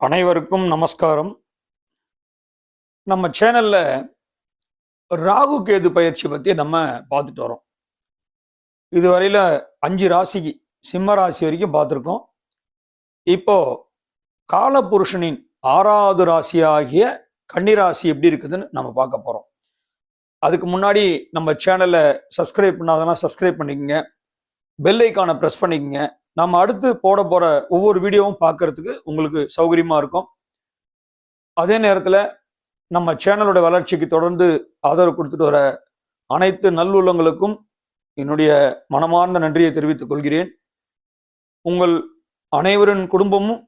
அனைவருக்கும் நமஸ்காரம். நம்ம சேனல்ல ராகு கேது பயிற்சி பத்தி நம்ம பார்த்துட்டு வரோம். இதுவரையில அஞ்சு ராசிக்கு சிம்ம ராசி வரைக்கும் பார்த்துருக்கோம். இப்போ காலபுருஷனின் ஆறாவது ராசி ஆகிய கன்னிராசி எப்படி இருக்குதுன்னு நம்ம பார்க்க போறோம். அதுக்கு முன்னாடி நம்ம சேனலை சப்ஸ்கிரைப் பண்ணாதனா சப்ஸ்கிரைப் பண்ணிக்கோங்க. பெல் ஐக்கானை ப்ரெஸ் பண்ணிக்கோங்க. நம்ம அடுத்து போட போகிற ஒவ்வொரு வீடியோவும் பார்க்கறதுக்கு உங்களுக்கு சௌகரியமாக இருக்கும். அதே நேரத்தில் நம்ம சேனலோட வளர்ச்சிக்கு தொடர்ந்து ஆதரவு கொடுத்துட்டு வர அனைத்து நல்லுள்ளங்களுக்கும் என்னுடைய மனமார்ந்த நன்றியை தெரிவித்துக் கொள்கிறேன். உங்கள் அனைவரின் குடும்பமும்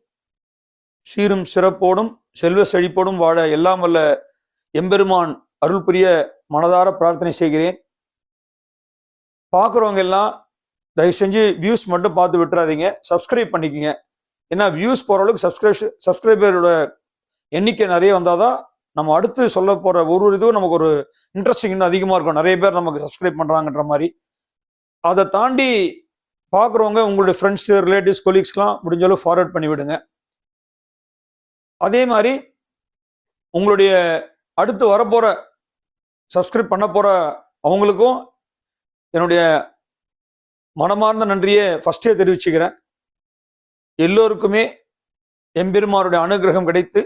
சீரும் சிறப்போடும் செல்வ செழிப்போடும் வாழ எல்லாம் வல்ல எம்பெருமான் அருள் புரிய மனதார பிரார்த்தனை செய்கிறேன். பார்க்குறவங்க எல்லாம் தயவு செஞ்சு வியூஸ் மட்டும் பார்த்து விட்டுறாதீங்க. சப்ஸ்கிரைப் பண்ணிக்கோங்க. ஏன்னா வியூஸ் போகிற அளவுக்கு சப்ஸ்கிரைப் சப்ஸ்கிரைபரோட எண்ணிக்கை நிறைய வந்தால் தான் நம்ம அடுத்து சொல்ல போகிற ஒரு ஒரு இதுவும் நமக்கு ஒரு இன்ட்ரெஸ்டிங் இன்னும் அதிகமாக இருக்கும். நிறைய பேர் நமக்கு சப்ஸ்கிரைப் பண்ணுறாங்கன்ற மாதிரி. அதை தாண்டி பார்க்குறவங்க உங்களுடைய ஃப்ரெண்ட்ஸு ரிலேட்டிவ்ஸ் கொலீக்ஸ்லாம் முடிஞ்ச ஃபார்வர்ட் பண்ணி விடுங்க. அதே மாதிரி உங்களுடைய அடுத்து வரப்போகிற சப்ஸ்கிரைப் பண்ண போகிற அவங்களுக்கும் என்னுடைய மனமார்ந்த நன்றியை ஃபஸ்ட்டே தெரிவிச்சுக்கிறேன். எல்லோருக்குமே எம்பெருமாருடைய அனுகிரகம் கிடைத்து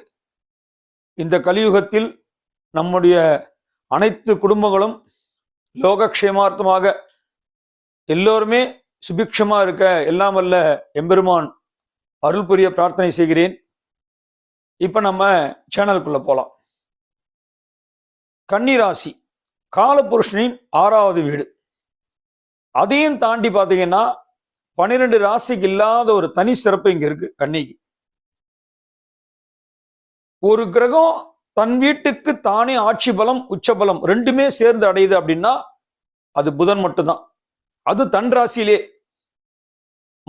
இந்த கலியுகத்தில் நம்முடைய அனைத்து குடும்பங்களும் லோகக்ஷேமார்த்தமாக எல்லோருமே சுபிக்ஷமாக இருக்க எல்லாம் வல்ல எம்பெருமான் அருள் புரிய பிரார்த்தனை செய்கிறேன். இப்போ நம்ம சேனலுக்குள்ளே போகலாம் கன்னிராசி காலபுருஷனின் ஆறாவது வீடு. அதையும் தாண்டி பார்த்தீங்கன்னா பன்னிரெண்டு ராசிக்கு இல்லாத ஒரு தனி சிறப்பு இங்க இருக்கு கண்ணிக்கு ஒரு கிரகம் தன் வீட்டுக்கு தானே ஆட்சி பலம் உச்ச பலம் ரெண்டுமே சேர்ந்து அடையுது அப்படின்னா அது புதன் மட்டும்தான். அது தன் ராசியிலே.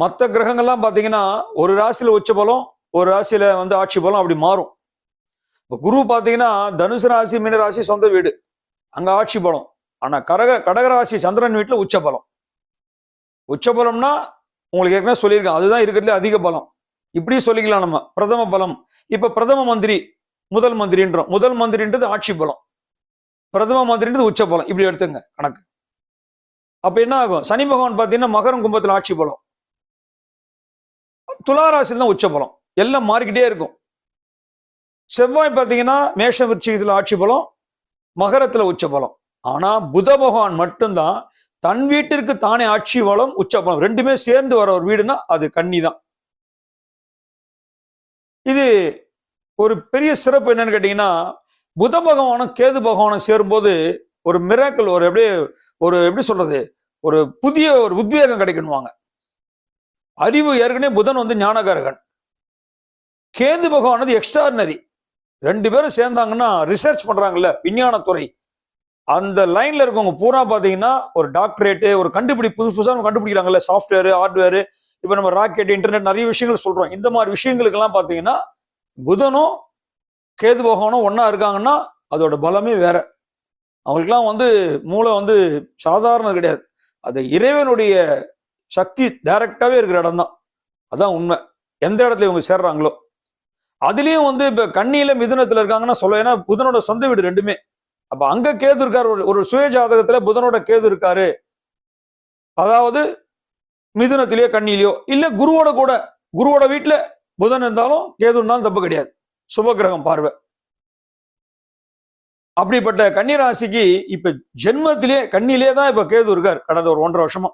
மற்ற கிரகங்கள்லாம் பார்த்தீங்கன்னா ஒரு ராசியில உச்ச பலம் ஒரு ராசியில வந்து ஆட்சி பலம் அப்படி மாறும். இப்போ குரு பார்த்தீங்கன்னா தனுசு ராசி மீன ராசி சொந்த வீடு. அங்கே ஆட்சி பலம். ஆனால் கடக கடகராசி சந்திரன் வீட்டில் உச்ச பலம். உச்ச பலம்னா உங்களுக்கு ஏற்கனவே சொல்லியிருக்கேன். அதுதான் இருக்கிறதுல அதிக பலம். இப்படி சொல்லிக்கலாம் நம்ம. பிரதம பலம். இப்ப பிரதம மந்திரி முதல் மந்திரின்றோம். முதல் மந்திரின்றது ஆட்சி பலம். பிரதம மந்திரின்றது உச்ச பலம். இப்படி எடுத்துங்க கணக்கு. அப்ப என்ன ஆகும்? சனி பகவான் பார்த்தீங்கன்னா மகரம் கும்பத்தில் ஆட்சி பலம். துளாராசியில் தான் உச்ச பலம். எல்லாம் மாறிக்கிட்டே இருக்கும். செவ்வாய் பார்த்தீங்கன்னா மேஷ விருச்சிகத்தில் ஆட்சி பலம். மகரத்தில் உச்ச பலம். ஆனால் புத பகவான் மட்டும்தான் தன் வீட்டிற்கு தானே ஆட்சி வளம் உச்ச பலம் ரெண்டுமே சேர்ந்து வர ஒரு வீடுனா அது கன்னி தான் இது ஒரு பெரிய சிறப்பு என்னன்னு கேட்டீங்கன்னா புத பகவானும் கேது பகவானும் சேரும்போது ஒரு மிராக்கல் ஒரு அப்படியே ஒரு எப்படி சொல்றது ஒரு புதிய ஒரு உத்வேகம் கிடைக்கணுவாங்க அறிவு ஏற்கனவே புதன் வந்து ஞானகாரகன் கேது பகவானது எக்ஸ்ட்ராடினரி ரெண்டு பேரும் சேர்ந்தாங்கன்னா ரிசர்ச் பண்றாங்கல்ல விஞ்ஞானத்துறை. அந்த லைன்ல இருக்கவங்க பூரா பாத்தீங்கன்னா ஒரு டாக்டரேட்டு ஒரு கண்டுபிடி புதுசு புதுசாக கண்டுபிடிக்கிறாங்கல்ல சாஃப்ட்வேர் ஹார்ட்வேர் இப்போ நம்ம ராக்கெட் இன்டர்நெட் நிறைய விஷயங்கள் சொல்றோம். இந்த மாதிரி விஷயங்களுக்கெல்லாம் பாத்தீங்கன்னா புதனும் கேது பகவானும் ஒன்னா இருக்காங்கன்னா அதோட பலமே வேற. அவங்களுக்குலாம் வந்து மூளை வந்து சாதாரணம் கிடையாது. அது இறைவனுடைய சக்தி டைரக்டாவே இருக்கிற இடம் தான் அதான் உண்மை. எந்த இடத்துல இவங்க சேர்றாங்களோ. அதுலேயும் வந்து இப்போ கண்ணியில மிதுனத்தில் இருக்காங்கன்னா சொல்ல ஏன்னா புதனோட சொந்த வீடு ரெண்டுமே. அப்ப அங்க கேது இருக்காரு. ஒரு- சுய ஜாதகத்துல புதனோட கேது இருக்காரு. அதாவது மிதுனத்திலேயோ கண்ணிலேயோ இல்ல குருவோட கூட குருவோட வீட்டுல புதன் இருந்தாலும் கேது இருந்தாலும் தப்பு கிடையாது. சுபகிரகம் பார்வை. அப்படிப்பட்ட கன்னிராசிக்கு இப்ப ஜென்மத்திலே கண்ணிலே தான் இப்ப கேது இருக்கார் கடந்த ஒரு ஒன்றரை வருஷமா.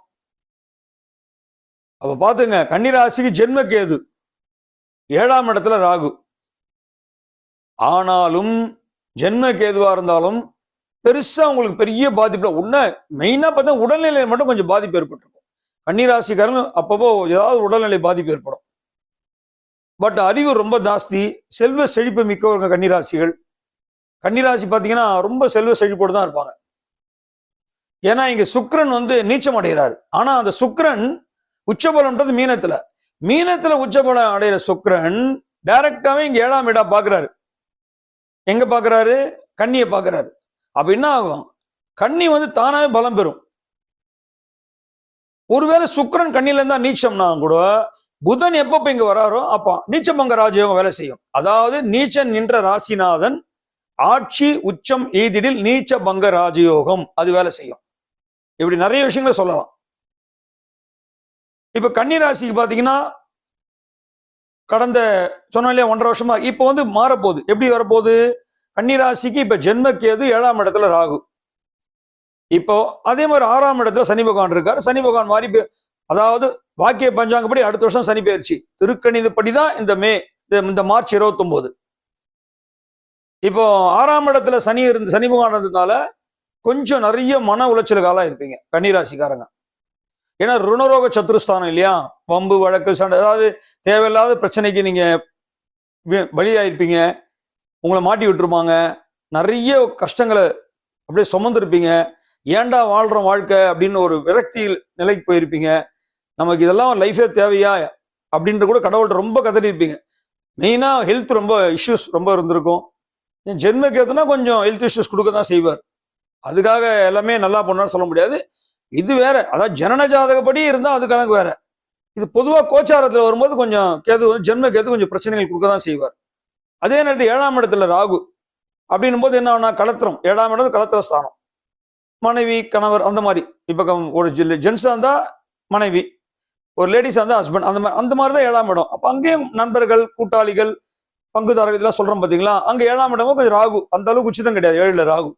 அப்ப பாத்துங்க கன்னிராசிக்கு ஜென்ம கேது. ஏழாம் இடத்துல ராகு. ஆனாலும் ஜென்ம கேதுவா இருந்தாலும் பெருசா உங்களுக்கு பெரிய பாதிப்பு உன்ன மெயினா பார்த்தா உடல்நிலை மட்டும் கொஞ்சம் பாதிப்பு ஏற்பட்டிருக்கும். கன்னிராசிக்காரங்க அப்பப்போ ஏதாவது உடல்நிலை பாதிப்பு ஏற்படும். பட் அறிவு ரொம்ப ஜாஸ்தி. செல்வ செழிப்பு மிக்கவங்க கன்னிராசிகள். கன்னிராசி பார்த்தீங்கன்னா ரொம்ப செல்வ செழிப்போடு தான் இருப்பாங்க. ஏன்னா இங்க சுக்கரன் வந்து நீச்சம் அடைகிறாரு ஆனா அந்த சுக்கரன் உச்சபலம்ன்றது மீனத்துல. மீனத்துல உச்சபலம் அடைகிற சுக்கரன் டைரக்டாவே இங்க ஏழாம் வீடா பாக்குறாரு எங்க பாக்குறாரு? கண்ணியை பாக்குறாரு. அப்ப என்ன ஆகும்? கன்னி வந்து தானாவே பலம் பெறும். ஒருவேளை சுக்கிரன் கண்ணில இருந்தா நீச்சம்னா கூட புதன் எப்ப இங்க வராரோ அப்ப நீச்சமங்க ராஜயோகம் வேலை செய்யும். அதாவது நீச்சன் நின்ற ராசிநாதன் ஆட்சி உச்சம் எய்திடில் நீச்ச பங்க ராஜயோகம் அது வேலை செய்யும். இப்படி நிறைய விஷயங்களை சொல்லலாம். இப்ப கன்னி ராசிக்கு பாத்தீங்கன்னா கடந்த சொன்னாலே இல்லையா ஒன்றரை வருஷமா இப்போ வந்து மாறப்போகுது. எப்படி வரப்போகுது? கன்னிராசிக்கு இப்போ ஜென்மக்கேது ஏழாம் இடத்துல ராகு. இப்போ அதே மாதிரி ஆறாம் இடத்துல சனி பகவான் இருக்கார். சனி பகவான் மாறி போய்- அதாவது வாக்கிய பஞ்சாங்கப்படி அடுத்த வருஷம் சனி பயிற்சி திருக்கணிதப்படி தான் இந்த மே இந்த- இந்த மார்ச் 29 இப்போ ஆறாம் இடத்துல சனி இருந்து சனி பகவான் இருந்ததுனால கொஞ்சம் நிறைய மன உளைச்சலுக்கு இருப்பீங்க கன்னிராசிக்காரங்க. ஏன்னா ருணரோக சத்துருஸ்தானம் இல்லையா? பம்பு வழக்கு சண்டை. அதாவது தேவையில்லாத பிரச்சனைக்கு நீங்க பலியாயிருப்பீங்க. உங்களை மாட்டி விட்டுருப்பாங்க. நிறைய கஷ்டங்களை அப்படியே சுமந்துருப்பீங்க. ஏன்டா வாழ்கிறோம் வாழ்க்கை அப்படின்னு ஒரு விரக்தி நிலைக்கு போயிருப்பீங்க. நமக்கு இதெல்லாம் லைஃபே தேவையா? அப்படின்ற கூட கடவுள்கிட்ட ரொம்ப கதறியிருப்பீங்க. இருப்பீங்க ஹெல்த் ரொம்ப இஷ்யூஸ் ரொம்ப இருந்திருக்கும். ஜென்மக்கேத்துனா கொஞ்சம் ஹெல்த் இஷ்யூஸ் கொடுக்க தான் செய்வார். அதுக்காக எல்லாமே நல்லா பண்ணான்னு சொல்ல முடியாது. இது வேற. அதாவது ஜனன ஜாதகப்படி இருந்தால் அது கணக்கு வேற. இது பொதுவாக கோச்சாரத்தில் வரும்போது கொஞ்சம் கேது வந்து ஜென்ம கேது கொஞ்சம் பிரச்சனைகள் கொடுக்க தான் செய்வார். அதே நேரத்தில் ஏழாம் இடத்துல ராகு அப்படின்னும் போது என்ன ஆகும்னா கலத்திரம். ஏழாம் இடம் கலத்திர ஸ்தானம். மனைவி கணவர் அந்த மாதிரி. இப்போ கம்- ஒரு ஜென்ஸாக இருந்தால் மனைவி. ஒரு லேடிஸாக இருந்தால் ஹஸ்பண்ட் அந்த மாதிரி அந்த மாதிரி தான் ஏழாம் இடம். அப்போ அங்கேயும் நண்பர்கள் கூட்டாளிகள் பங்குதாரர்கள் இதெல்லாம் சொல்கிறோம் பார்த்தீங்களா அங்கே ஏழாம் இடமும் கொஞ்சம் ராகு. அந்த அளவுக்கு உச்சிதம் கிடையாது. ஏழில் ராகு.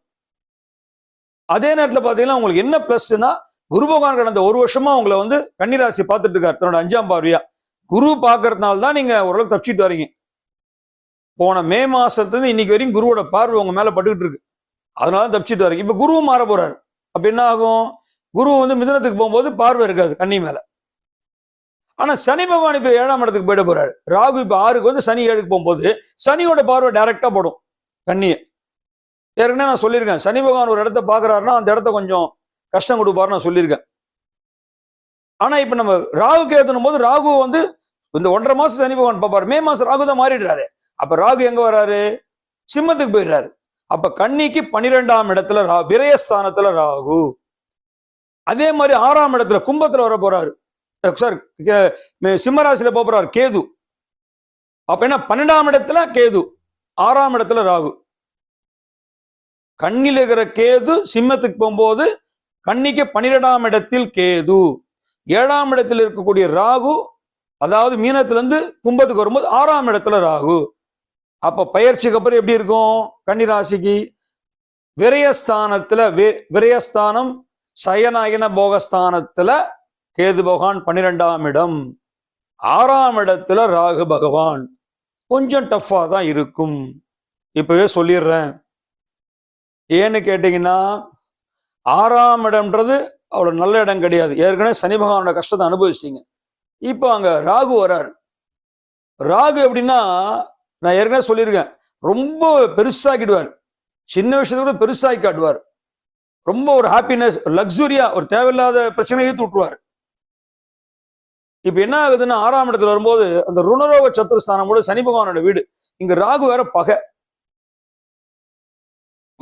அதே நேரத்தில் பார்த்தீங்கன்னா உங்களுக்கு என்ன பிளஸ்னா குரு பகவான் கடந்த ஒரு வருஷமா உங்களை வந்து கன்னிராசி பார்த்துட்டு இருக்காரு தன்னோட அஞ்சாம் பார்வையா. குரு பார்க்கறதுனால தான் நீங்க ஓரளவுக்கு தப்பிச்சிட்டு வரீங்க போன மே மாசத்துலேருந்து இன்னைக்கு வரைக்கும் குருவோட பார்வை உங்க மேல பட்டுக்கிட்டு இருக்கு. அதனால தப்பிச்சிட்டு வரீங்க இப்ப குருவும் மாற போறாரு. அப்ப என்ன ஆகும்? குரு வந்து மிதனத்துக்கு போகும்போது பார்வை இருக்காது கன்னி மேல. ஆனா சனி பகவான் இப்ப ஏழாம் இடத்துக்கு போயிட போறாரு. ராகு இப்ப ஆறுக்கு வந்து சனி ஏழுக்கு போகும்போது சனியோட பார்வை டைரக்டா படும் கண்ணியை. ஏற்கனவே நான் சொல்லியிருக்கேன். சனி பகவான் ஒரு இடத்த பாக்குறாருன்னா அந்த இடத்த கொஞ்சம் கஷ்டம் கொடுப்பாருன்னு நான் சொல்லியிருக்கேன். ஆனா இப்போ நம்ம ராகு ஏத்தணும் போது ராகு வந்து இந்த ஒன்றரை மாதம் சனி பகவான் பார்ப்பார். மே மாசம் ராகு தான் மாறிடுறாரு. அப்போ ராகு எங்கே வர்றாரு? சிம்மத்துக்கு போயிடுறாரு. அப்போ கன்னிக்கு பன்னிரெண்டாம் இடத்துல ரா விரயஸ்தானத்தில் ராகு. அதே மாதிரி ஆறாம் இடத்துல கும்பத்தில் வர போறாரு. சார் சிம்மராசியில போக போறாரு கேது. அப்ப என்ன? பன்னெண்டாம் இடத்துல கேது. ஆறாம் இடத்துல ராகு. கண்ணில் இருக்கிற கேது சிம்மத்துக்கு போகும்போது கண்ணிக்கு பன்னிரெண்டாம் இடத்தில் கேது. ஏழாம் இடத்தில் இருக்கக்கூடிய ராகு அதாவது மீனத்துலேருந்து கும்பத்துக்கு வரும்போது ஆறாம் இடத்துல ராகு. அப்போ பயிற்சிக்கு அப்புறம் எப்படி இருக்கும்? கன்னி ராசிக்கு விரயஸ்தானத்துல வி- விரயஸ்தானம் சயனாயன போகஸ்தானத்துல கேது பகவான் பன்னிரெண்டாம் இடம். ஆறாம் இடத்துல ராகு பகவான். கொஞ்சம் டஃப்பாக தான் இருக்கும். இப்பவே சொல்லிடுறேன். ஏன்னு கேட்டீங்கன்னா ஆறாம் இடம்ன்றது அவ்வளோ நல்ல இடம் கிடையாது. ஏற்கனவே சனி பகவானோட கஷ்டத்தை அனுபவிச்சிட்டிங்க. இப்போ அங்கே ராகு வராரு. ராகு எப்படின்னா நான் ஏற்கனவே சொல்லியிருக்கேன். ரொம்ப பெருசாக்கிடுவார். சின்ன விஷயத்தை கூட பெருசாக்கி காட்டுவார். ரொம்ப ஒரு ஹாப்பினஸ் லக்ஸுரியா ஒரு தேவையில்லாத பிரச்சனை இழுத்து விட்டுருவார். இப்போ என்ன ஆகுதுன்னா ஆறாம் இடத்துல வரும்போது அந்த ருணரோக சத்துருஸ்தானம் கூட சனி பகவானோட வீடு. இங்க ராகு வேற பகை.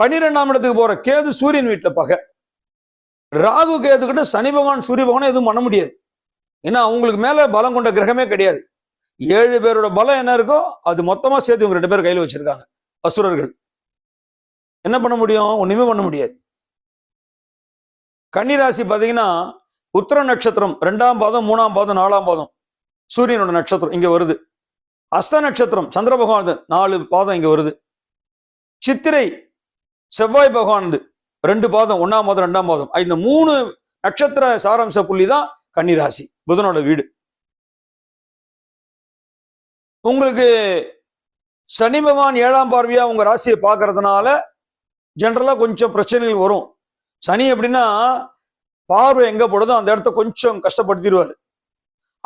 பன்னிரெண்டாம் இடத்துக்கு போற கேது சூரியன் வீட்டுல பகை. ராகு கேது கிட்ட சனி பகவான் சூரிய பகவான் எதுவும் பண்ண முடியாது. ஏன்னா அவங்களுக்கு மேல பலம் கொண்ட கிரகமே கிடையாது. ஏழு பேரோட பலம் என்ன இருக்கோ அது மொத்தமா சேர்த்து இவங்க ரெண்டு பேரும் கையில வச்சிருக்காங்க அசுரர்கள். என்ன பண்ண முடியும்? ஒண்ணுமே பண்ண முடியாது. கன்னிராசி பாத்தீங்கன்னா உத்தர நட்சத்திரம் ரெண்டாம் பாதம் மூணாம் பாதம் நாலாம் பாதம். சூரியனோட நட்சத்திரம் இங்க வருது. அஸ்த நட்சத்திரம் சந்திர பகவான் நாலு பாதம் இங்க வருது. சித்திரை செவ்வாய் பகவானது. ரெண்டு பாதம் ஒன்றாம் பாதம் ரெண்டாம் பாதம். இந்த மூணு நட்சத்திர சாராம்ச புள்ளி தான் கன்னிராசி புதனோட வீடு. உங்களுக்கு சனி பகவான் ஏழாம் பார்வையா உங்க ராசியை பார்க்கறதுனால ஜென்ரலா கொஞ்சம் பிரச்சனைகள் வரும். சனி எப்படின்னா பார்வை எங்க போடுதோ அந்த இடத்த கொஞ்சம் கஷ்டப்படுத்திடுவாரு.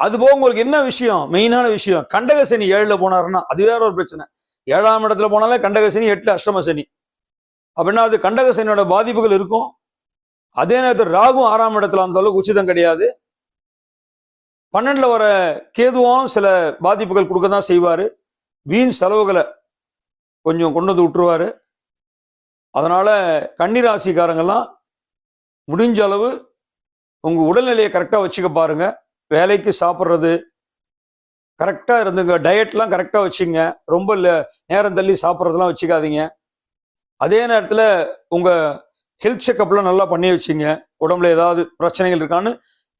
அது போக உங்களுக்கு என்ன விஷயம்? மெயினான விஷயம் கண்டக சனி ஏழுல போனாருன்னா அது வேற ஒரு பிரச்சனை. ஏழாம் இடத்துல போனாலே கண்டக சனி எட்டுல அஷ்டம சனி. அப்படின்னா அது கண்டகசனோட பாதிப்புகள் இருக்கும். அதே நேரத்தில் ராகும் ஆறாம் இடத்துல அந்த அளவுக்கு உச்சிதம் கிடையாது. பன்னெண்டில் வர கேதுவும் சில பாதிப்புகள் கொடுக்க தான் செய்வார். வீண் செலவுகளை கொஞ்சம் கொண்டு வந்து விட்டுருவார். அதனால் கன்னிராசிக்காரங்கெல்லாம் முடிஞ்ச அளவு உங்கள் உடல்நிலையை கரெக்டாக வச்சுக்க பாருங்க. வேலைக்கு சாப்பிட்றது கரெக்டாக இருந்துங்க. டயட்லாம் கரெக்டாக வச்சுங்க. ரொம்ப நேரம் தள்ளி சாப்பிட்றதெல்லாம் வச்சுக்காதீங்க. அதே நேரத்தில் உங்கள் ஹெல்த் செக்கப்லாம் நல்லா பண்ணி வச்சுங்க. உடம்புல ஏதாவது பிரச்சனைகள் இருக்கான்னு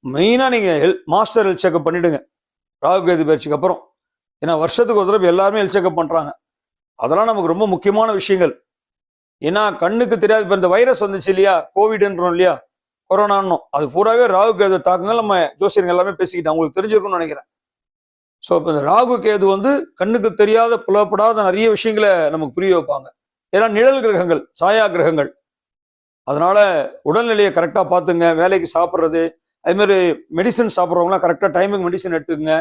மெயினாக நீங்கள் ஹெல் மாஸ்டர் ஹெல்த் செக்கப் பண்ணிவிடுங்க ராகு கேது பயிற்சிக்கு அப்புறம். ஏன்னா வருஷத்துக்கு ஒரு தடவை எல்லாருமே ஹெல்த் செக்கப் பண்ணுறாங்க அதெல்லாம் நமக்கு ரொம்ப முக்கியமான விஷயங்கள். ஏன்னா கண்ணுக்கு தெரியாது இப்போ இந்த வைரஸ் வந்துச்சு இல்லையா? கோவிட்ன்றோம் இல்லையா? கொரோனான்னு அது பூராவே ராகு கேது தாக்கங்கள் நம்ம ஜோசியர்கள் எல்லாமே பேசிக்கிட்டோம் அவங்களுக்கு தெரிஞ்சிருக்கும்னு நினைக்கிறேன். ஸோ இப்போ இந்த ராகு கேது வந்து கண்ணுக்கு தெரியாத புலப்படாத நிறைய விஷயங்களை நமக்கு புரிய வைப்பாங்க. ஏன்னா நிழல் கிரகங்கள் சாயா கிரகங்கள். அதனால உடல்நிலையை கரெக்டாக பார்த்துங்க வேலைக்கு சாப்பிட்றது. அதுமாதிரி மெடிசன் சாப்பிட்றவங்களாம் கரெக்டாக டைமுக்கு மெடிசன் எடுத்துக்கங்க.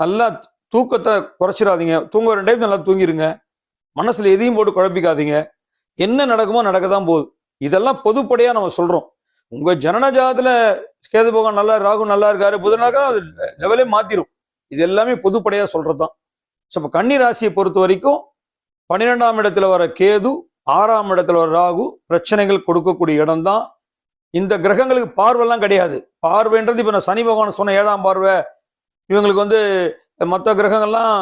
நல்லா தூக்கத்தை குறைச்சிடாதீங்க. தூங்க ரெண்டு டைம் நல்லா தூங்கிருங்க. மனசில் எதையும் போட்டு குழப்பிக்காதீங்க. என்ன நடக்குமோ நடக்க தான் போகுது. இதெல்லாம் பொதுப்படையாக நம்ம சொல்கிறோம் உங்கள் ஜனன கேது போகம் நல்லா ராகு நல்லா இருக்காரு புதனாக அது லெவலே மாற்றிடும் இது எல்லாமே பொதுப்படையாக சொல்கிறது தான் ஸோ இப்போ கன்னி ராசியை பொறுத்த வரைக்கும் பன்னிரெண்டாம் இடத்துல வர கேது ஆறாம் இடத்துல வர ராகு பிரச்சனைகள் கொடுக்கக்கூடிய இடம்தான். இந்த கிரகங்களுக்கு பார்வைலாம் கிடையாது. பார்வைன்றது இப்போ நான் சனி பகவான் சொன்ன ஏழாம் பார்வை. இவங்களுக்கு வந்து மற்ற கிரகங்கள்லாம்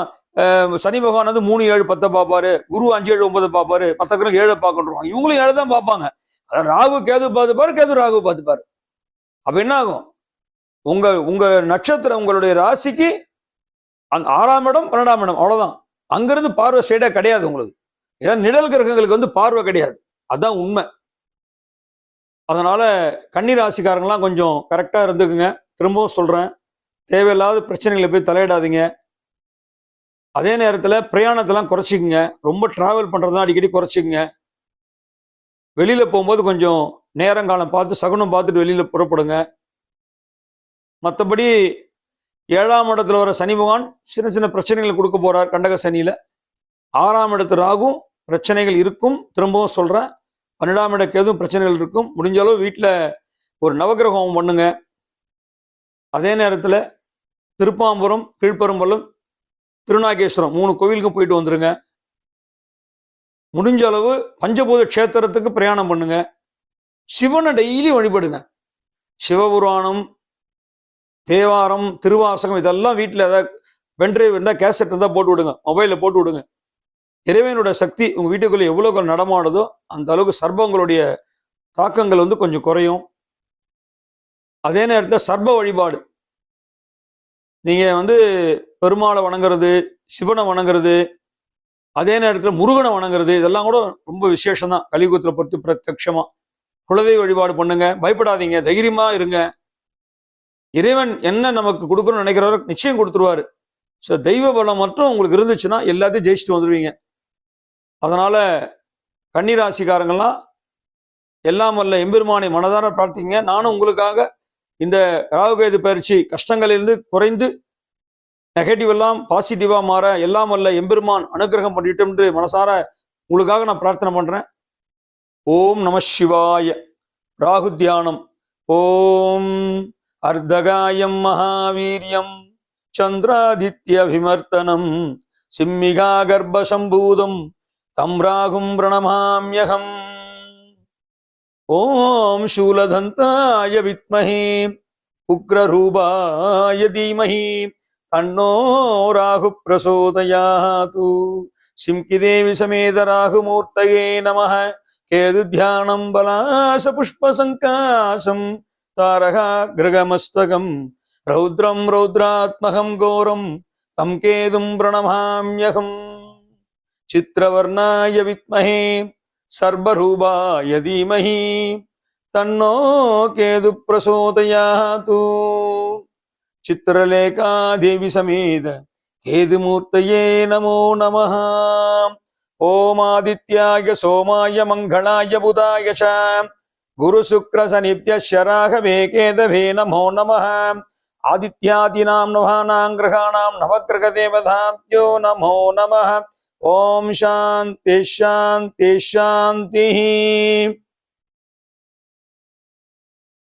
சனி பகவான் வந்து மூணு ஏழு பத்தை பார்ப்பாரு. குரு அஞ்சு ஏழு ஒன்பது பார்ப்பாரு. மற்ற கிரகம் ஏழை பார்க்கணும் இவங்களும் ஏழு தான் பார்ப்பாங்க. அதான் ராகு கேது பார்த்துப்பாரு கேது ராகு பார்த்துப்பாரு. அப்போ என்ன ஆகும்? உங்க உங்க நட்சத்திரம் உங்களுடைய ராசிக்கு அந்த ஆறாம் இடம் பன்னெண்டாம் இடம். அவ்வளோதான் அங்கிருந்து பார்வை ஸ்டேட்டா கிடையாது உங்களுக்கு. ஏதாவது நிழல் கிரகங்களுக்கு வந்து பார்வை கிடையாது. அதுதான் உண்மை. அதனால கன்னி ராசிக்காரங்களாம் கொஞ்சம் கரெக்டாக இருந்துக்குங்க. திரும்பவும் சொல்கிறேன் தேவையில்லாத பிரச்சனைகளை போய் தலையிடாதீங்க. அதே நேரத்தில் பிரயாணத்தெல்லாம் குறைச்சிக்கோங்க. ரொம்ப ட்ராவல் பண்ணுறதுலாம் அடிக்கடி குறைச்சிக்கோங்க. வெளியில் போகும்போது கொஞ்சம் நேரங்காலம் பார்த்து சகுனம் பார்த்துட்டு வெளியில் புறப்படுங்க. மற்றபடி ஏழாம் இடத்துல வர சனி பகவான் சின்ன சின்ன பிரச்சனைகள் கொடுக்க போறார் கண்டக சனியில. ஆறாம் இடத்து ராகும் பிரச்சனைகள் இருக்கும். திரும்பவும் சொல்றேன். பன்னெண்டாம் இடக்கு எதுவும் பிரச்சனைகள் இருக்கும். முடிஞ்ச அளவு வீட்டில் ஒரு நவகிரகம் பண்ணுங்க. அதே நேரத்தில் திருப்பாம்புரம் கீழ்ப்பெரும்பலம் திருநாகேஸ்வரம் மூணு கோவிலுக்கும் போயிட்டு வந்துருங்க. முடிஞ்ச அளவு பஞ்சபூத க்ஷேத்திரத்துக்கு பிரயாணம் பண்ணுங்க. சிவனை டெய்லி வழிபடுங்க. சிவபுராணம் தேவாரம் திருவாசகம் இதெல்லாம் வீட்டில் ஏதாவது பென்ட்ரைவ் இருந்தால் கேசட் இருந்தால் போட்டு விடுங்க. மொபைலில் போட்டு விடுங்க. இறைவனோட சக்தி உங்கள் வீட்டுக்குள்ளே எவ்வளோ நடமாடுதோ அந்த அளவுக்கு சர்ப்பங்களுடைய தாக்கங்கள் வந்து கொஞ்சம் குறையும். அதே நேரத்தில் சர்ப வழிபாடு. நீங்கள் வந்து பெருமாளை வணங்குறது சிவனை வணங்குறது அதே நேரத்தில் முருகனை வணங்குறது இதெல்லாம் கூட ரொம்ப விசேஷம் தான் கலியுகத்தில் பொறுத்து பிரத்யட்சமாக குலதெய்வ வழிபாடு பண்ணுங்க. பயப்படாதீங்க. தைரியமாக இருங்க. இறைவன் என்ன நமக்கு கொடுக்கணும்னு நினைக்கிறவரை நிச்சயம் கொடுத்துருவாரு. ஸோ தெய்வ பலம் மட்டும் உங்களுக்கு இருந்துச்சுன்னா எல்லாத்தையும் ஜெயிச்சுட்டு வந்துடுவீங்க அதனால கன்னிராசிக்காரங்கள்லாம் எல்லாம் வல்ல எம்பெருமானை மனதார பிரார்த்திங்க நானும் உங்களுக்காக இந்த ராகுகேது பயிற்சி கஷ்டங்களிலிருந்து குறைந்து நெகட்டிவ் எல்லாம் பாசிட்டிவாக மாற எல்லாம் வல்ல எம்பெருமான் அனுகிரகம் பண்ணிட்டு மனசார உங்களுக்காக நான் பிரார்த்தனை பண்ணுறேன் ஓம் நம சிவாய. ராகு தியானம். ஓம். அர்த்தகாயம் மகாவீரியம் சந்திராதித்யபிமர்த்தனம் சிம்மிகா கர்ப்பசம்பூதம் தம் ராகும் பிரணமாம்யகம் ஓம் சூலதந்தாய வித்மஹே உக்ரரூபாய தீமஹி தன்னோ ராகு பிரசோதயாத்து சிம்கிதேவி சமேத ராகுமூர்த்தயே நம கேது தியானம் பலாச புஷ்பசங்காசம் தாரகா கிரகமஸ்தகம் ரௌத்ரம் ரௌத்ராத்மகம் கோரம் தம் கேதும் பிரணமாம்யகம் சித்திரவர்ணாய வித்மஹே சர்வரூபாய தீமஹி தன்னோ கேது பிரசோதயாத்து சித்திரலேகாதேவி சமேத கேதுமூர்த்தையே நமோ நம ஓம் ஆதித்யாய சோமாய மங்களாய புதாய गुरु गुरुशुक्रशनित्यशराघवेकेतभे नमो नमः आदित्यादीनां नभानां ग्रहाणां नवग्रहदेवताभ्यो नमो नमः ॐ शांति शांति, शांति